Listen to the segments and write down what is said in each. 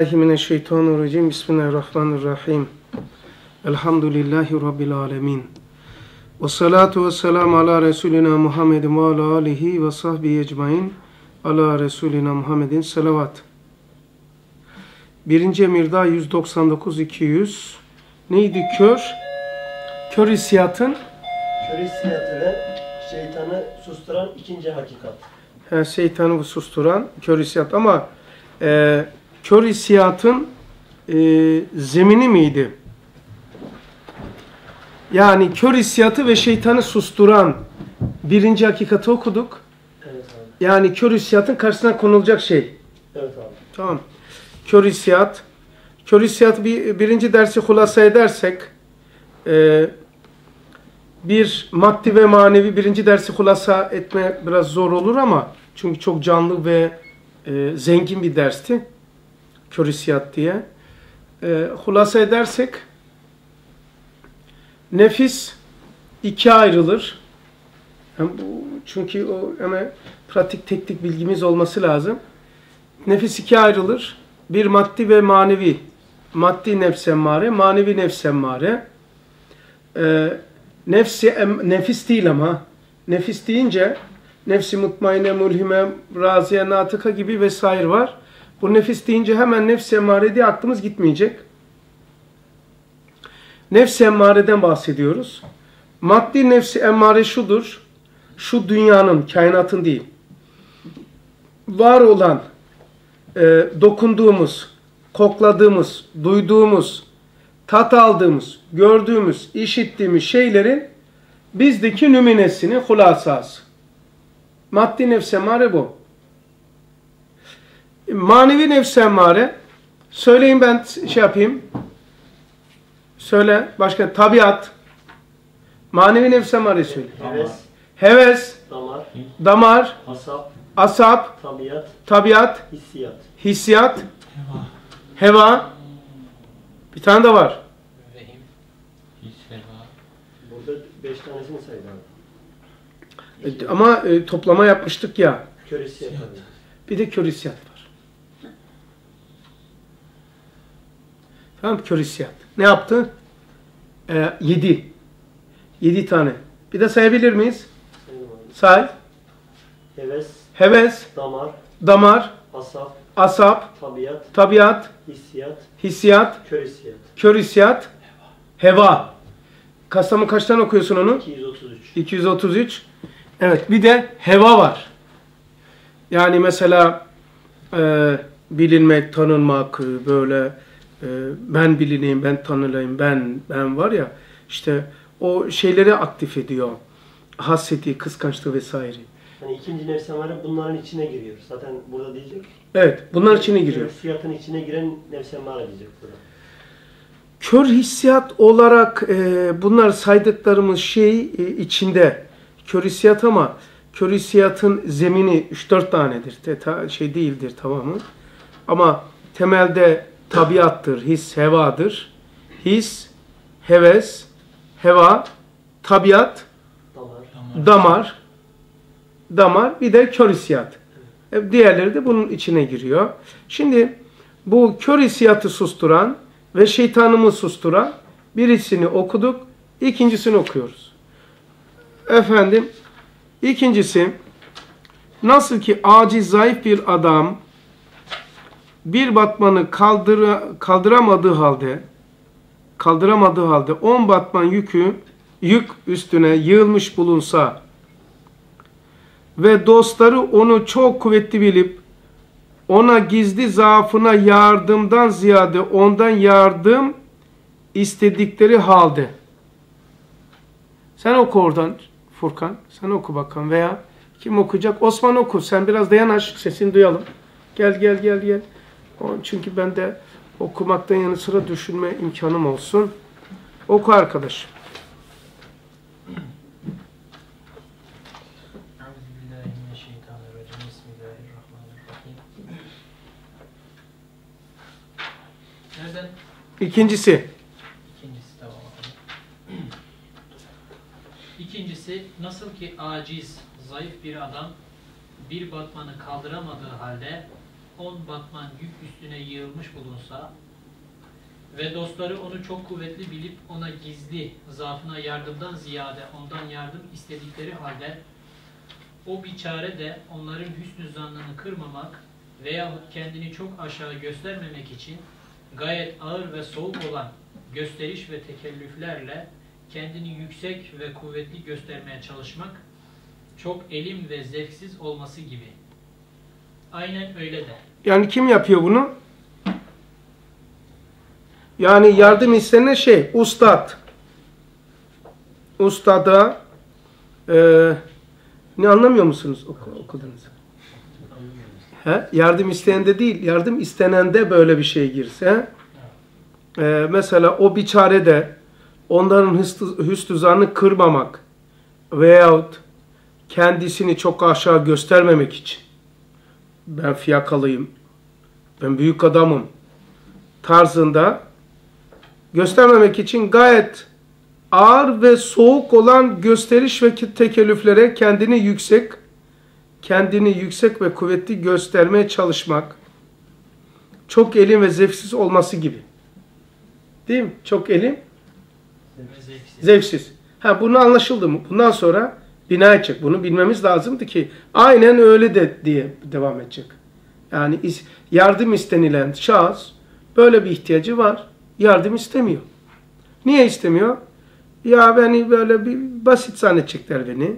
Mineşşeytanirracim. Bismillahirrahmanirrahim. Elhamdülillahi Rabbil alemin. Ve salatu ve selamu ala Resulina Muhammedin ve ala alihi ve sahbihi ecmain. Ala Resulina Muhammedin selavat. Birinci emirda 199-200. Neydi kör? Kör hissiyatın Kör hissiyatı ve şeytanı susturan ikinci hakikat. he, şeytanı susturan kör hissiyat ama e, kör hissiyatın e, zemini miydi? Yani kör hissiyatı ve şeytanı susturan birinci hakikati okuduk. Evet abi. Yani kör hissiyatın karşısına konulacak şey. Evet abi. Tamam. Kör hissiyat. Kör hissiyat bir, birinci dersi hulasa edersek e, bir maddi ve manevi birinci dersi hulasa etme biraz zor olur ama çünkü çok canlı ve e, zengin bir dersti. Kör diye. E, hulasa edersek nefis ikiye ayrılır. Hem bu, çünkü o hemen pratik teknik bilgimiz olması lazım. Nefis ikiye ayrılır. Bir maddi ve manevi. Maddi nefs emmare, manevi nefs emmare. Ee, nefsi, em, nefis değil ama. Nefis deyince nefsi mutmainne, mulhime, raziye, natıka gibi vesaire var. Bu nefis deyince hemen nefs emmare diye aklımız gitmeyecek. Nefs emmareden bahsediyoruz. Maddi nefsi emmare şudur. Şu dünyanın, kainatın değil. Var olan, e, dokunduğumuz, kokladığımız, duyduğumuz, tat aldığımız, gördüğümüz, işittiğimiz şeylerin bizdeki nüminesini, hulasası. Maddi nefs emmare bu. Manevi nefs emmare, söyleyin ben şey yapayım. Söyle, başka tabiat. Manevi nefs emmare söyle. Heves, Heves, damar, damar, asap, asap, tabiat, tabiat, hissiyat. hissiyat, heva. Bir tane de var. Vehim, his, heva, Burada beş tanesini saydı abi. E, Ama e, toplama yapmıştık ya. Kör hissiyat abi. Bir de kör hissiyat var. Tamam kör hissiyat. Ne yaptı? E, yedi. Yedi tane. Bir de sayabilir miyiz? Say. Heves, Heves, damar, damar, asap, asap, tabiat, tabiat, hissiyat, hissiyat, kör hissiyat. kör hissiyat, heva. Kasamı kaçtan okuyorsun onu? 233. 233. Evet bir de heva var. Yani mesela e, bilinmek, tanınmak, böyle e, ben bilineyim, ben tanılayım, ben ben var ya işte o şeyleri aktif ediyor. Hasreti, kıskançlığı vesaire. Hani ikinci nefs emare bunların içine giriyor. Zaten burada diyecek. Evet bunlar içine giriyor. Hissiyatın içine giren nefs emare diyecek burada. Kör hissiyat olarak e, bunlar saydıklarımız şey e, içinde. Kör hissiyat ama kör hissiyatın zemini 3-4 tanedir. Te- ta- şey değildir tamamı. Ama temelde tabiattır, his, hevadır. His, heves, heva, tabiat, Damar, damar, damar bir de kör hissiyat. E, Diğerleri de bunun içine giriyor. Şimdi bu kör hissiyatı susturan ve şeytanımı susturan birisini okuduk, ikincisini okuyoruz. Efendim, ikincisi nasıl ki aciz zayıf bir adam bir batmanı kaldıra, kaldıramadığı halde kaldıramadığı halde 10 batman yükü yük üstüne yığılmış bulunsa ve dostları onu çok kuvvetli bilip ona gizli zaafına yardımdan ziyade ondan yardım istedikleri halde. Sen oku oradan Furkan. Sen oku bakalım veya kim okuyacak? Osman oku. Sen biraz da yanaş sesini duyalım. Gel gel gel gel. Çünkü ben de okumaktan yanı sıra düşünme imkanım olsun. Oku arkadaş. Euzubillahimineşşeytanirracim. Bismillahirrahmanirrahim. Nereden? İkincisi. İkincisi tamam. İkincisi nasıl ki aciz, zayıf bir adam bir batmanı kaldıramadığı halde on batman yük üstüne yığılmış bulunsa ve dostları onu çok kuvvetli bilip ona gizli zaafına yardımdan ziyade ondan yardım istedikleri halde o biçare de onların hüsnü zannını kırmamak veyahut kendini çok aşağı göstermemek için gayet ağır ve soğuk olan gösteriş ve tekellüflerle kendini yüksek ve kuvvetli göstermeye çalışmak çok elim ve zevksiz olması gibi. Aynen öyle de. Yani kim yapıyor bunu? Yani yardım istenen şey, ustad. Ustada e, ne anlamıyor musunuz oku, okudunuz? He? Yardım isteyende değil, yardım istenende böyle bir şey girse. e, mesela o biçare de onların hüsnü, kırmamak veyahut kendisini çok aşağı göstermemek için ben fiyakalıyım, ben büyük adamım tarzında göstermemek için gayet ağır ve soğuk olan gösteriş ve tekellüflere kendini yüksek, kendini yüksek ve kuvvetli göstermeye çalışmak, çok elin ve zevksiz olması gibi. Değil mi? Çok elin, zevksiz. zevksiz. Ha bunu anlaşıldı mı? Bundan sonra bina edecek. Bunu bilmemiz lazımdı ki aynen öyle de diye devam edecek. Yani yardım istenilen şahıs böyle bir ihtiyacı var. Yardım istemiyor. Niye istemiyor? Ya beni böyle bir basit zannedecekler beni.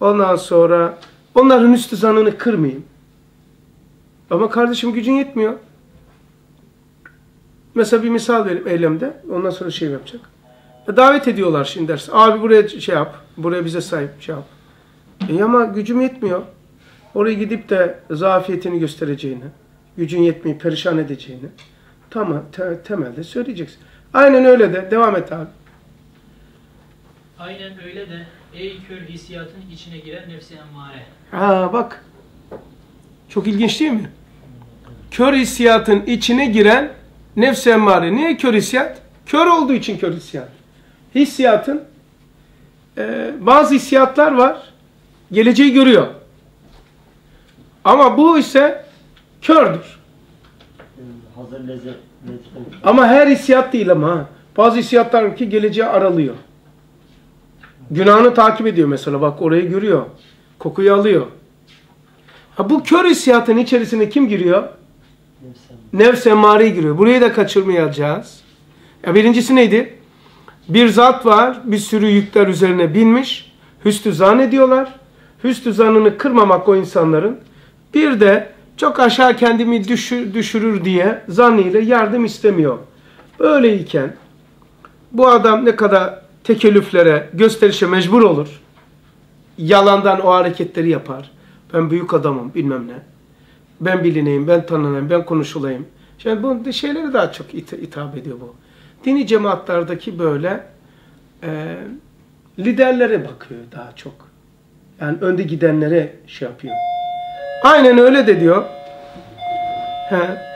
Ondan sonra onların üstü zanını kırmayayım. Ama kardeşim gücün yetmiyor. Mesela bir misal vereyim eylemde. Ondan sonra şey yapacak. Davet ediyorlar şimdi ders. Abi buraya şey yap. Buraya bize sahip şey yap. E ama gücüm yetmiyor. Oraya gidip de zafiyetini göstereceğini, gücün yetmeyip perişan edeceğini tamam te- temelde söyleyeceksin. Aynen öyle de devam et abi. Aynen öyle de ey kör hissiyatın içine giren nefsi emmare. Ha bak. Çok ilginç değil mi? Kör hissiyatın içine giren nefs-i emmare. Niye kör hissiyat? Kör olduğu için kör hissiyat. Hissiyatın e, bazı hissiyatlar var. Geleceği görüyor. Ama bu ise kördür. Hazır lezzet, Ama her hissiyat değil ama. ha. Bazı hissiyatlar ki geleceği aralıyor. Günahını takip ediyor mesela. Bak orayı görüyor. Kokuyu alıyor. Ha, bu kör hissiyatın içerisine kim giriyor? Nefs emmare giriyor. Burayı da kaçırmayacağız. Ya birincisi neydi? Bir zat var, bir sürü yükler üzerine binmiş. Hüsnü zannediyorlar. Hüsnü zannını kırmamak o insanların. Bir de çok aşağı kendimi düşür, düşürür diye zannıyla yardım istemiyor. Böyleyken bu adam ne kadar tekellüflere, gösterişe mecbur olur. Yalandan o hareketleri yapar. Ben büyük adamım bilmem ne. Ben bilineyim, ben tanınayım, ben konuşulayım. Yani bu şeylere daha çok it- hitap ediyor bu. Dini cemaatlerdeki böyle e, liderlere bakıyor daha çok. Yani önde gidenlere şey yapıyor. Aynen öyle de diyor. He.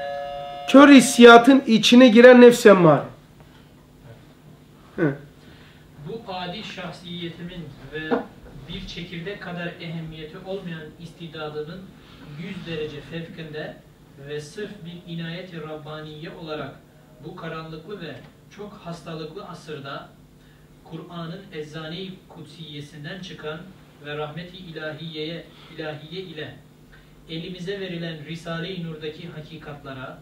Kör hissiyatın içine giren nefs emmare. Bu adi şahsiyetimin ve bir çekirdek kadar ehemmiyeti olmayan istidadının yüz derece fevkinde ve sırf bir inayeti Rabbaniye olarak bu karanlıklı ve çok hastalıklı asırda Kur'an'ın eczane-i kutsiyesinden çıkan ve rahmeti ilahiyeye ilahiye ile elimize verilen Risale-i Nur'daki hakikatlara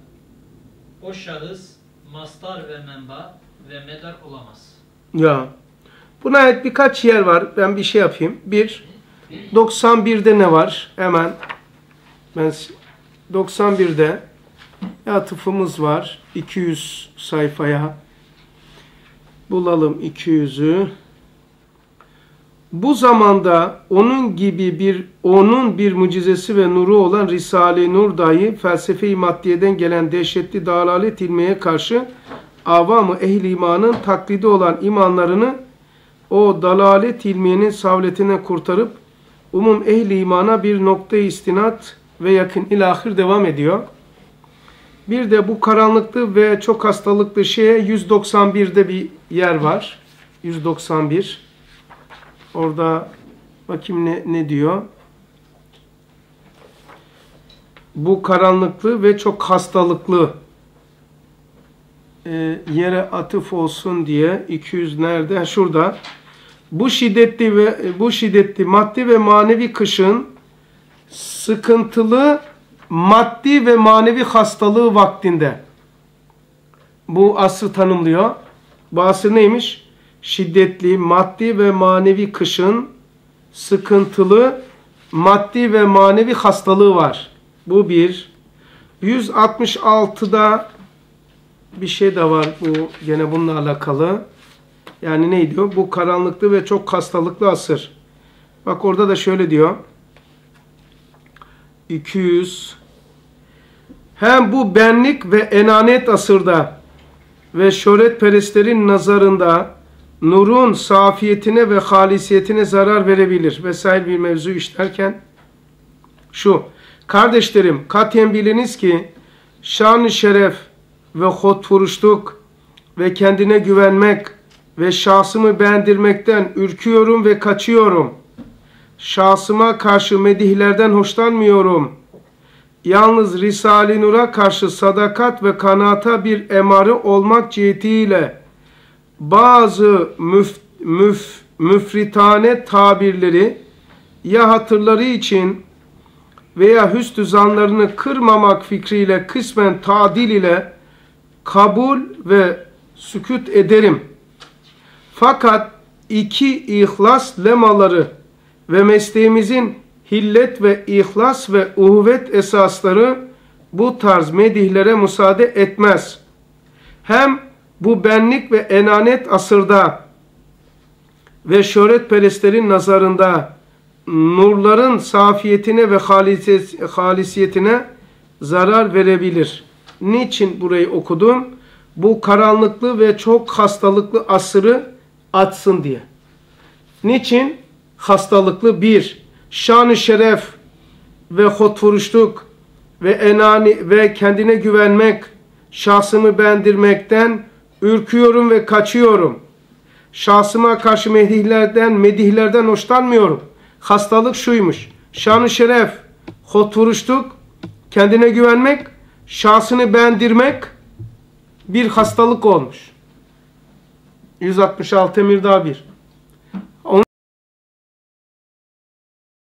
o şahıs mastar ve menba ve medar olamaz. Ya. Buna ait birkaç yer var. Ben bir şey yapayım. Bir, 91'de ne var? Hemen ben s- 91'de atıfımız var. 200 sayfaya. Bulalım 200'ü. Bu zamanda onun gibi bir onun bir mucizesi ve nuru olan Risale-i Nur dahi felsefe-i maddiyeden gelen dehşetli dalalet ilmiye karşı avamı ehli imanın taklidi olan imanlarını o dalalet ilmiyenin savletine kurtarıp umum ehli imana bir noktayı istinat ve yakın ilahir devam ediyor. Bir de bu karanlıklı ve çok hastalıklı şeye 191'de bir yer var. 191. Orada bakayım ne, ne diyor. bu karanlıklı ve çok hastalıklı e, yere atıf olsun diye 200 nerede? Şurada. Bu şiddetli ve bu şiddetli maddi ve manevi kışın sıkıntılı maddi ve manevi hastalığı vaktinde. Bu asrı tanımlıyor. Bu asır neymiş? Şiddetli maddi ve manevi kışın sıkıntılı maddi ve manevi hastalığı var. Bu bir. 166'da bir şey de var bu gene bununla alakalı. Yani ne diyor? Bu karanlıklı ve çok hastalıklı asır. Bak orada da şöyle diyor. 200 Hem bu benlik ve enanet asırda ve şöhretperestlerin nazarında nurun safiyetine ve halisiyetine zarar verebilir vesaire bir mevzu işlerken şu kardeşlerim katiyen biliniz ki şan şeref ve hotfuruşluk ve kendine güvenmek ve şahsımı beğendirmekten ürküyorum ve kaçıyorum. Şahsıma karşı medihlerden hoşlanmıyorum. Yalnız Risale-i Nur'a karşı sadakat ve kanaata bir emare olmak cihetiyle bazı müf, müf, müfritane tabirleri ya hatırları için veya hüsnü zanlarını kırmamak fikriyle kısmen tadil ile kabul ve sükut ederim. Fakat iki ihlas lemaları ve mesleğimizin hillet ve ihlas ve uhuvvet esasları bu tarz medihlere müsaade etmez. Hem bu benlik ve enanet asırda ve şöhretperestlerin nazarında nurların safiyetine ve halisiyetine zarar verebilir. Niçin burayı okudum? Bu karanlıklı ve çok hastalıklı asırı açsın diye. Niçin? Hastalıklı bir, şan şeref ve hotfuruşluk ve enani ve kendine güvenmek, şahsımı bendirmekten ürküyorum ve kaçıyorum. Şahsıma karşı medihlerden, medihlerden hoşlanmıyorum. Hastalık şuymuş. Şanı şeref, hotfuruşluk, kendine güvenmek, şahsını beğendirmek bir hastalık olmuş. 166 emir daha bir.